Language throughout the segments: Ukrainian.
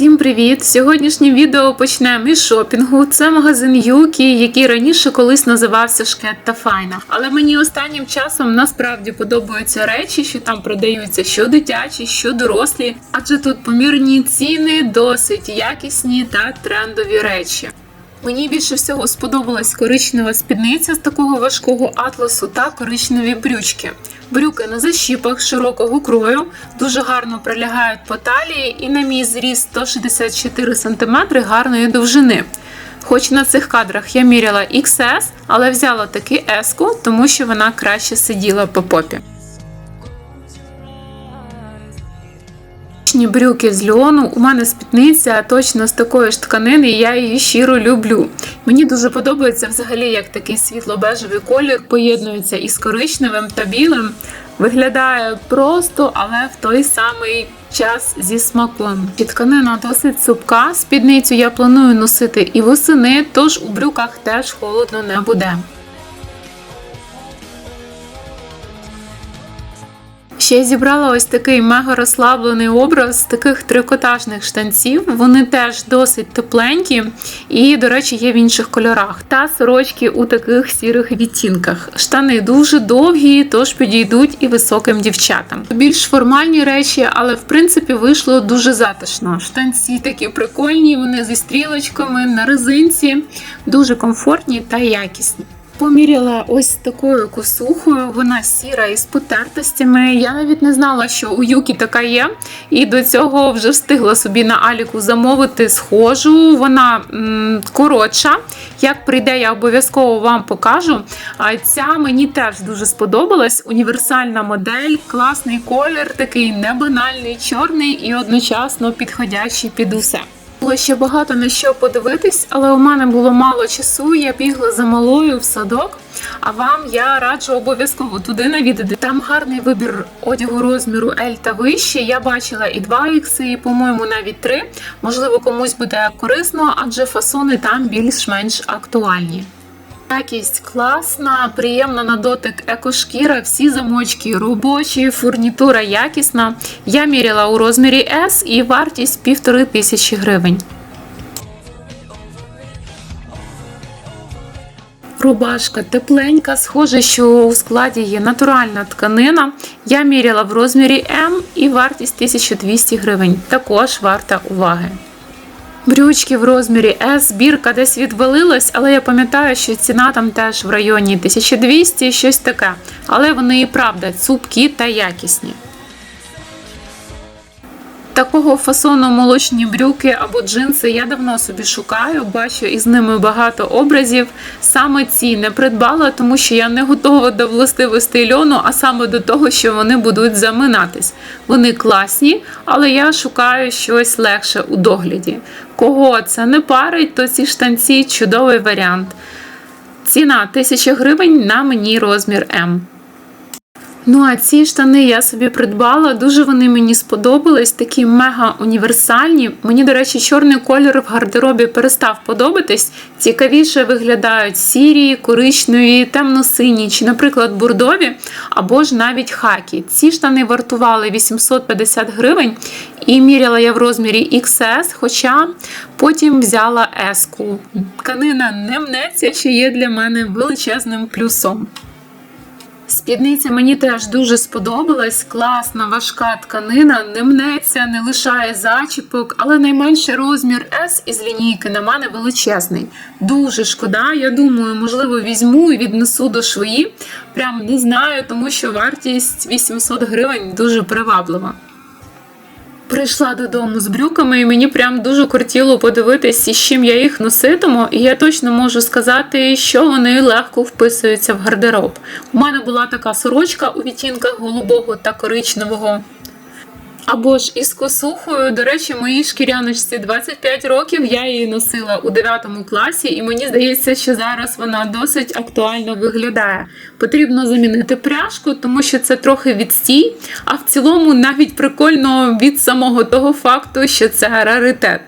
Всім привіт! Сьогоднішнє відео почнемо із шопінгу. Це магазин Юкі, який раніше колись називався Шкет та Файна. Але мені останнім часом насправді подобаються речі, що там продаються що дитячі, що дорослі, адже тут помірні ціни, досить якісні та трендові речі. Мені більше всього сподобалась коричнева спідниця з такого важкого атласу та коричневі брючки. Брюки на защіпах широкого крою дуже гарно прилягають по талії і на мій зріст 164 см гарної довжини. Хоч на цих кадрах я міряла XS, але взяла таки S, тому що вона краще сиділа по попі. Ні брюки з льону. У мене спідниця точно з такої ж тканини, і я її щиро люблю. Мені дуже подобається взагалі, як такий світло-бежевий колір поєднується із коричневим та білим. Виглядає просто, але в той самий час зі смаком. І тканина досить цупка. Спідницю я планую носити і восени, тож у брюках теж холодно не буде. Ще зібрала ось такий мега розслаблений образ таких трикотажних штанців. Вони теж досить тепленькі і, до речі, є в інших кольорах. Та сорочки у таких сірих відтінках. Штани дуже довгі, тож підійдуть і високим дівчатам. Більш формальні речі, але в принципі вийшло дуже затишно. Штанці такі прикольні, вони зі стрілочками на резинці, дуже комфортні та якісні. Поміряла ось такою косухою, вона сіра із потертостями. Я навіть не знала, що у Юкі така є. І до цього вже встигла собі на Аліку замовити схожу. Вона м, коротша. Як прийде, я обов'язково вам покажу. А ця мені теж дуже сподобалась. Універсальна модель, класний колір, такий небанальний, чорний і одночасно підходящий під усе. Було ще багато на що подивитись, але у мене було мало часу. Я бігла за малою в садок. А вам я раджу обов'язково туди навідати. Там гарний вибір одягу розміру L та вище. Я бачила і 2X, і, по-моєму, навіть 3. Можливо, комусь буде корисно, адже фасони там більш-менш актуальні. Якість класна, приємна на дотик екошкіра, всі замочки робочі, фурнітура якісна. Я міряла у розмірі S і вартість півтори тисячі гривень. Рубашка тепленька, схоже, що у складі є натуральна тканина. Я міряла в розмірі М і вартість 1200 гривень. Також варта уваги. Брючки в розмірі S, збірка десь відвалилась, але я пам'ятаю, що ціна там теж в районі 1200, щось таке. Але вони і правда цупкі та якісні. Такого фасону молочні брюки або джинси я давно собі шукаю, бачу із ними багато образів. Саме ці не придбала, тому що я не готова до властивостей льону, а саме до того, що вони будуть заминатись. Вони класні, але я шукаю щось легше у догляді. Кого це не парить, то ці штанці чудовий варіант. Ціна 1000 гривень на мені розмір М. Ну, а ці штани я собі придбала. Дуже вони мені сподобались, такі мега універсальні. Мені, до речі, чорний колір в гардеробі перестав подобатись. Цікавіше виглядають сірі, коричневі, темно-сині чи, наприклад, бурдові, або ж навіть хакі. Ці штани вартували 850 гривень і міряла я в розмірі XS, хоча потім взяла S-ку. Тканина не мнеться, що є для мене величезним плюсом. Спідниця мені теж дуже сподобалась. Класна, важка тканина, не мнеться, не лишає зачіпок, але найменший розмір S із лінійки на мене величезний. Дуже шкода. Я думаю, можливо, візьму і віднесу до швої. Прям не знаю, тому що вартість 800 гривень дуже приваблива. Прийшла додому з брюками, і мені прям дуже кортіло подивитися, з чим я їх носитиму, і я точно можу сказати, що вони легко вписуються в гардероб. У мене була така сорочка у відтінках голубого та коричневого. Або ж із косухою, до речі, моїй шкіряночці 25 років. Я її носила у 9 класі, і мені здається, що зараз вона досить актуально виглядає. Потрібно замінити пряжку, тому що це трохи відстій, а в цілому навіть прикольно від самого того факту, що це раритет.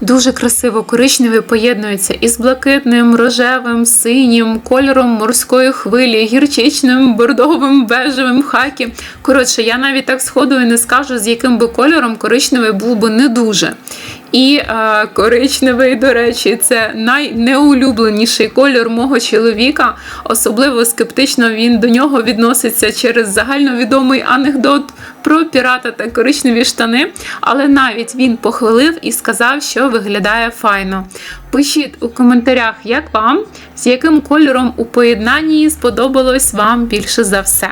Дуже красиво коричневий поєднується із блакитним, рожевим, синім, кольором морської хвилі, гірчичним, бордовим, бежевим, хакі. Коротше, я навіть так сходу і не скажу, з яким би кольором коричневий був би не дуже. І е, коричневий, до речі, це найнеулюбленіший колір мого чоловіка. Особливо скептично він до нього відноситься через загальновідомий анекдот про пірата та коричневі штани. Але навіть він похвалив і сказав, що виглядає файно. Пишіть у коментарях, як вам, з яким кольором у поєднанні сподобалось вам більше за все.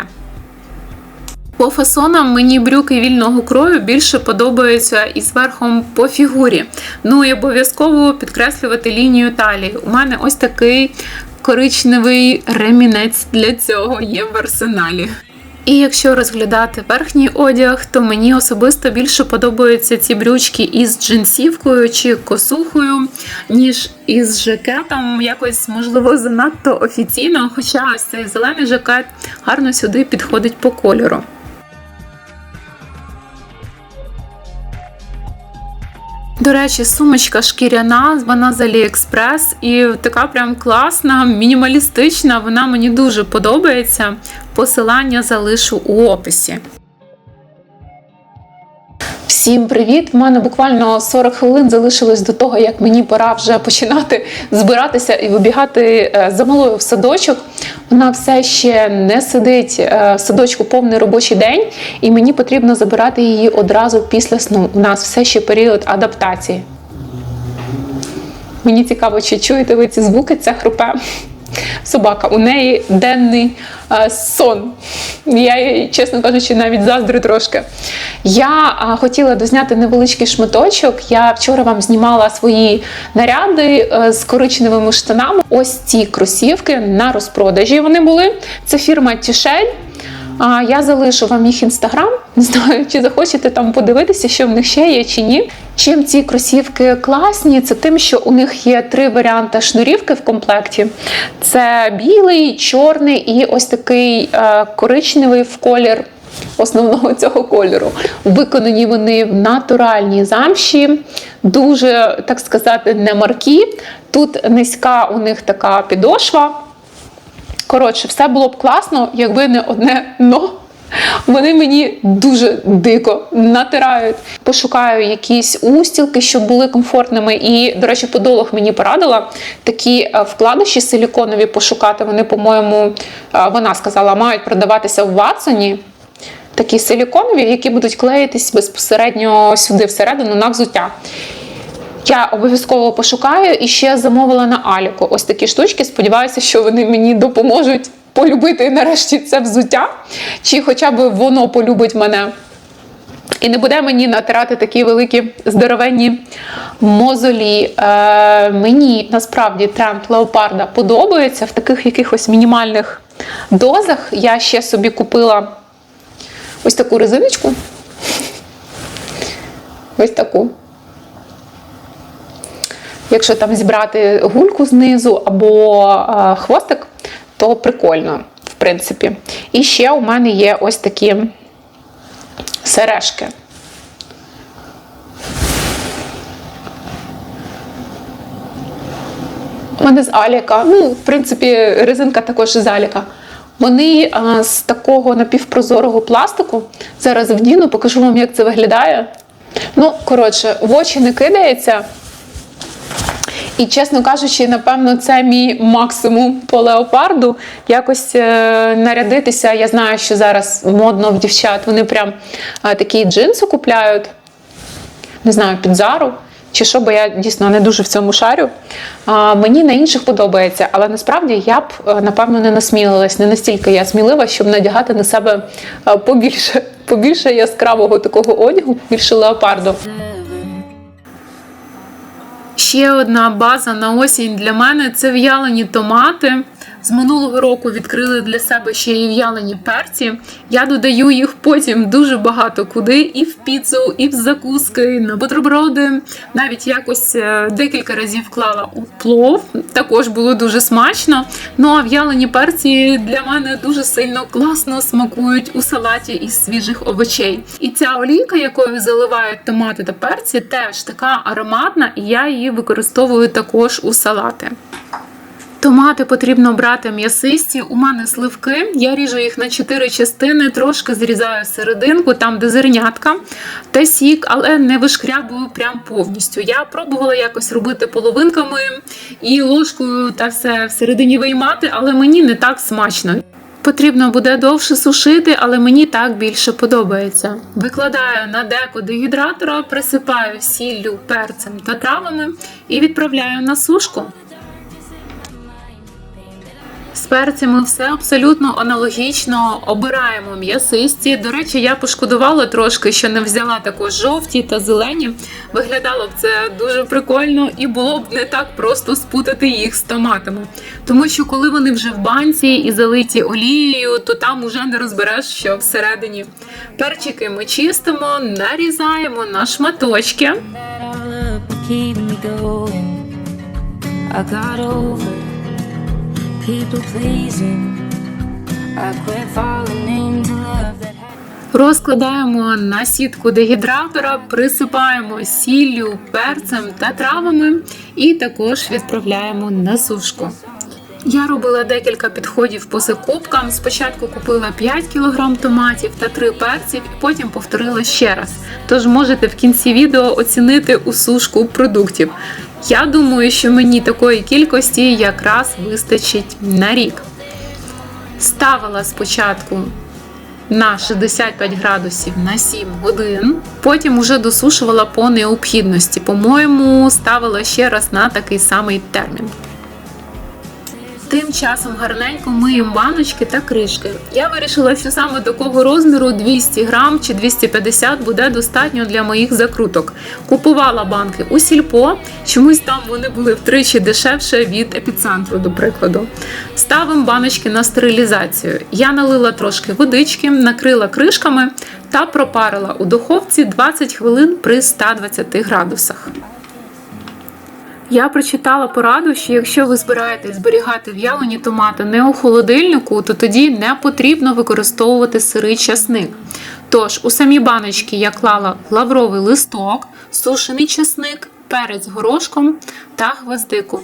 По фасонам мені брюки вільного крою більше подобаються із верхом по фігурі. Ну і обов'язково підкреслювати лінію талії. У мене ось такий коричневий ремінець для цього є в арсеналі. І якщо розглядати верхній одяг, то мені особисто більше подобаються ці брючки із джинсівкою чи косухою, ніж із жакетом. Якось, можливо, занадто офіційно, хоча ось цей зелений жакет гарно сюди підходить по кольору. До речі, сумочка шкіряна, вона з Aliexpress і така прям класна, мінімалістична. Вона мені дуже подобається. Посилання залишу у описі. Всім привіт! У мене буквально 40 хвилин залишилось до того, як мені пора вже починати збиратися і вибігати е, за малою в садочок. Вона все ще не сидить е, в садочку повний робочий день, і мені потрібно забирати її одразу після сну. У нас все ще період адаптації. Мені цікаво, чи чуєте ви ці звуки, це хрупе собака. У неї денний е, сон. Я чесно кажучи, навіть заздрю трошки. Я е, хотіла дозняти невеличкий шматочок. Я вчора вам знімала свої наряди е, з коричневими штанами. Ось ці кросівки на розпродажі вони були. Це фірма Тішель. А я залишу вам їх інстаграм. Не знаю, чи захочете там подивитися, що в них ще є чи ні. Чим ці кросівки класні, це тим, що у них є три варіанти шнурівки в комплекті: це білий, чорний і ось такий е, коричневий в колір. Основного цього кольору. Виконані вони в натуральній замші, дуже, так сказати, не маркі. Тут низька у них така підошва. Коротше, все було б класно, якби не одне но. Вони мені дуже дико натирають. Пошукаю якісь устілки, щоб були комфортними. І, до речі, подолог мені порадила такі е, вкладиші силіконові пошукати. Вони, по-моєму, е, вона сказала, мають продаватися в Ватсоні. Такі силіконові, які будуть клеїтись безпосередньо сюди, всередину, на взуття. Я обов'язково пошукаю і ще замовила на Аліку ось такі штучки. Сподіваюся, що вони мені допоможуть полюбити нарешті це взуття, чи хоча б воно полюбить мене. І не буде мені натирати такі великі здоровенні мозолі. Е, Мені насправді тренд леопарда подобається в таких якихось мінімальних дозах. Я ще собі купила ось таку резиночку. Ось таку. Якщо там зібрати гульку знизу або е, хвостик, то прикольно, в принципі. І ще у мене є ось такі сережки. У мене з Аліка, ну, в принципі, резинка також з Аліка. Вони а, з такого напівпрозорого пластику. Зараз вдіну, покажу вам, як це виглядає. Ну, коротше, в очі не кидається. І, чесно кажучи, напевно, це мій максимум по леопарду. Якось е, нарядитися. Я знаю, що зараз модно в дівчат. Вони прям е, такі джинси купляють. Не знаю, під зару. Чи що, бо я дійсно не дуже в цьому шарю. А, Мені на інших подобається, але насправді я б, е, напевно, не насмілилась. Не настільки я смілива, щоб надягати на себе е, побільше, побільше яскравого такого одягу, більше леопарду. Ще одна база на осінь для мене це в'ялені томати. З минулого року відкрили для себе ще й в'ялені перці. Я додаю їх потім дуже багато куди, і в піцу, і в закуски, на бутерброди. Навіть якось е, декілька разів клала у плов. Також було дуже смачно. Ну а в'ялені перці для мене дуже сильно класно смакують у салаті із свіжих овочей. І ця олійка, якою заливають томати та перці, теж така ароматна, і я її використовую також у салати. Томати потрібно брати м'ясисті. У мене сливки. Я ріжу їх на 4 частини, трошки зрізаю серединку, там де зернятка та сік, але не вишкрябую прям повністю. Я пробувала якось робити половинками і ложкою та все всередині виймати, але мені не так смачно. Потрібно буде довше сушити, але мені так більше подобається. Викладаю на деко дегідратора, присипаю сіллю, перцем та травами і відправляю на сушку. З перцями все абсолютно аналогічно. Обираємо м'ясисті. До речі, я пошкодувала трошки, що не взяла також жовті та зелені. Виглядало б це дуже прикольно і було б не так просто спутати їх з томатами. Тому що коли вони вже в банці і залиті олією, то там уже не розбереш, що всередині. Перчики ми чистимо, нарізаємо на шматочки. I got over Розкладаємо на сітку дегідратора, присипаємо сіллю, перцем та травами і також відправляємо на сушку. Я робила декілька підходів по закупкам. Спочатку купила 5 кг томатів та 3 перців, і потім повторила ще раз. Тож можете в кінці відео оцінити усушку продуктів. Я думаю, що мені такої кількості якраз вистачить на рік. Ставила спочатку на 65 градусів на 7 годин. Потім уже досушувала по необхідності. По-моєму, ставила ще раз на такий самий термін. Тим часом гарненько миємо баночки та кришки. Я вирішила, що саме такого розміру 200 грам чи 250 буде достатньо для моїх закруток. Купувала банки у сільпо, чомусь там вони були втричі дешевше від епіцентру, до прикладу. Ставимо баночки на стерилізацію. Я налила трошки водички, накрила кришками та пропарила у духовці 20 хвилин при 120 градусах. Я прочитала пораду, що якщо ви збираєтесь зберігати в'ялені томати не у холодильнику, то тоді не потрібно використовувати сирий часник. Тож у самі баночки я клала лавровий листок, сушений часник, перець горошком та гвоздику.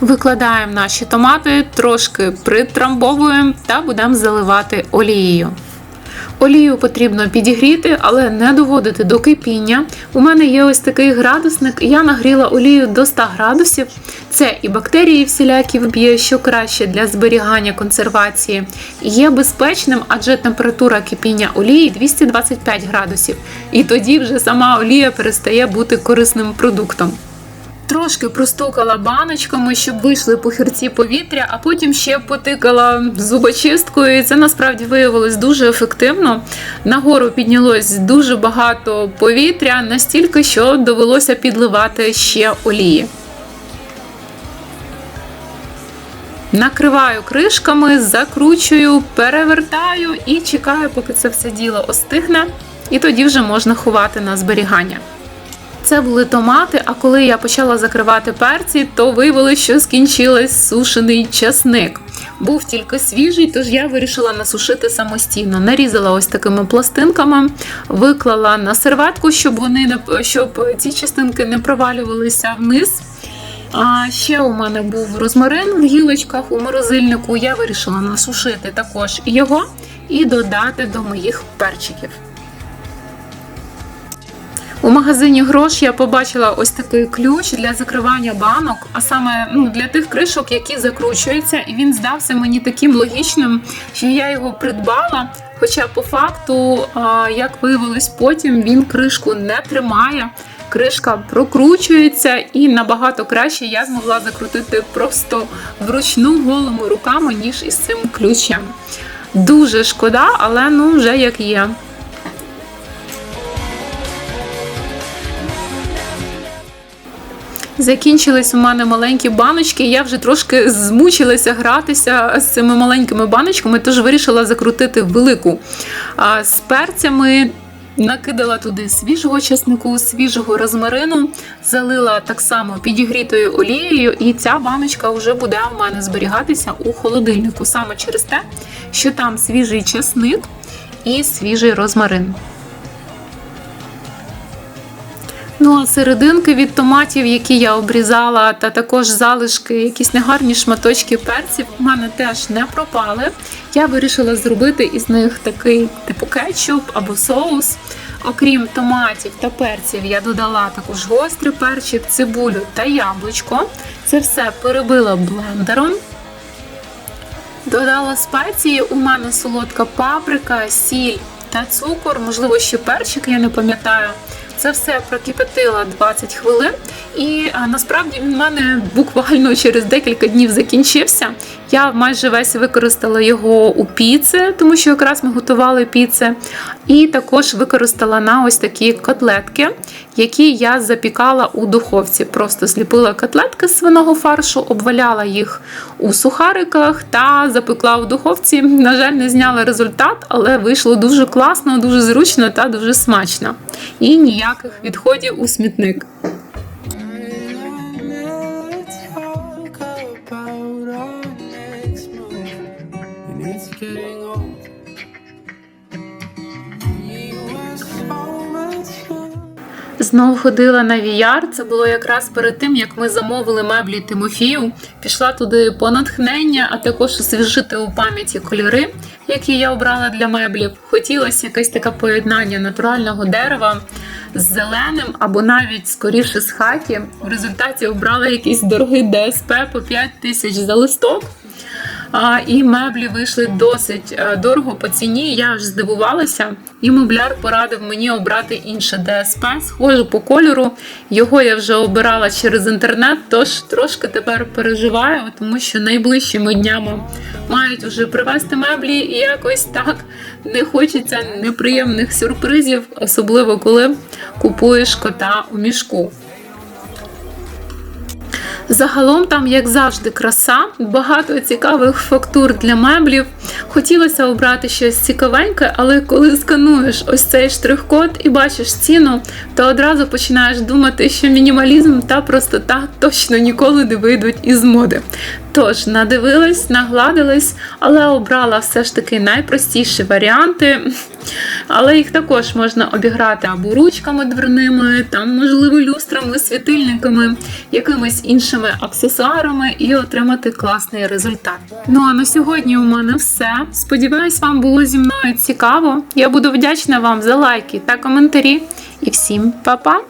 Викладаємо наші томати, трошки притрамбовуємо та будемо заливати олією. Олію потрібно підігріти, але не доводити до кипіння. У мене є ось такий градусник, я нагріла олію до 100 градусів. Це і бактерії всілякі вб'є, що краще для зберігання консервації. Є безпечним, адже температура кипіння олії 225 градусів. І тоді вже сама олія перестає бути корисним продуктом. Трошки простукала баночками, щоб вийшли похирці повітря, а потім ще потикала зубочисткою. І це насправді виявилось дуже ефективно. Нагору піднялось дуже багато повітря, настільки, що довелося підливати ще олії. Накриваю кришками, закручую, перевертаю і чекаю, поки це все діло остигне. І тоді вже можна ховати на зберігання. Це були томати, а коли я почала закривати перці, то виявилося, що скінчилась сушений часник. Був тільки свіжий, тож я вирішила насушити самостійно. Нарізала ось такими пластинками, виклала на серветку, щоб вони щоб ці частинки не провалювалися вниз. А ще у мене був розмарин в гілочках у морозильнику. Я вирішила насушити також його і додати до моїх перчиків. У магазині грош я побачила ось такий ключ для закривання банок, а саме ну, для тих кришок, які закручуються, і він здався мені таким логічним, що я його придбала. Хоча по факту, як виявилось потім, він кришку не тримає. Кришка прокручується, і набагато краще я змогла закрутити просто вручну голими руками, ніж із цим ключем. Дуже шкода, але ну вже як є. Закінчились у мене маленькі баночки. Я вже трошки змучилася гратися з цими маленькими баночками, тож вирішила закрутити велику. З перцями накидала туди свіжого чеснику, свіжого розмарину, залила так само підігрітою олією, і ця баночка вже буде у мене зберігатися у холодильнику саме через те, що там свіжий чесник і свіжий розмарин. Ну а серединки від томатів, які я обрізала, та також залишки, якісь негарні шматочки перців, у мене теж не пропали. Я вирішила зробити із них такий типу кетчуп або соус. Окрім томатів та перців, я додала також гострий перчик, цибулю та яблучко. Це все перебила блендером. Додала спеції, у мене солодка паприка, сіль та цукор, можливо, ще перчик, я не пам'ятаю. Це все прокипятила 20 хвилин, і насправді він в мене буквально через декілька днів закінчився. Я майже весь використала його у піце, тому що якраз ми готували піце. І також використала на ось такі котлетки, які я запікала у духовці. Просто зліпила котлетки з свиного фаршу, обваляла їх у сухариках та запекла у духовці. На жаль, не зняла результат, але вийшло дуже класно, дуже зручно та дуже смачно. І ніяких відходів у смітник. It's getting old. We were so much fun. Знов ходила на VR. Це було якраз перед тим, як ми замовили меблі Тимофію. Пішла туди по натхнення, а також освіжити у пам'яті кольори, які я обрала для меблів. Хотілося якесь таке поєднання натурального дерева з зеленим або навіть скоріше з хакі. В результаті обрала якийсь дорогий ДСП по 5 тисяч за листок. І меблі вийшли досить е, дорого по ціні. Я аж здивувалася. І мебляр порадив мені обрати інше ДСП, схоже по кольору. Його я вже обирала через інтернет, тож трошки тепер переживаю, тому що найближчими днями мають вже привезти меблі, і якось так не хочеться неприємних сюрпризів, особливо коли купуєш кота у мішку. Загалом там, як завжди, краса, багато цікавих фактур для меблів. Хотілося обрати щось цікавеньке, але коли скануєш ось цей штрих-код і бачиш ціну, то одразу починаєш думати, що мінімалізм та простота точно ніколи не вийдуть із моди. Тож надивилась, нагладилась, але обрала все ж таки найпростіші варіанти. Але їх також можна обіграти або ручками дверними, там, можливо, люстрами, світильниками, якимись іншими аксесуарами і отримати класний результат. Ну а на сьогодні у мене все. Сподіваюсь, вам було зі мною цікаво. Я буду вдячна вам за лайки та коментарі. І всім па-па!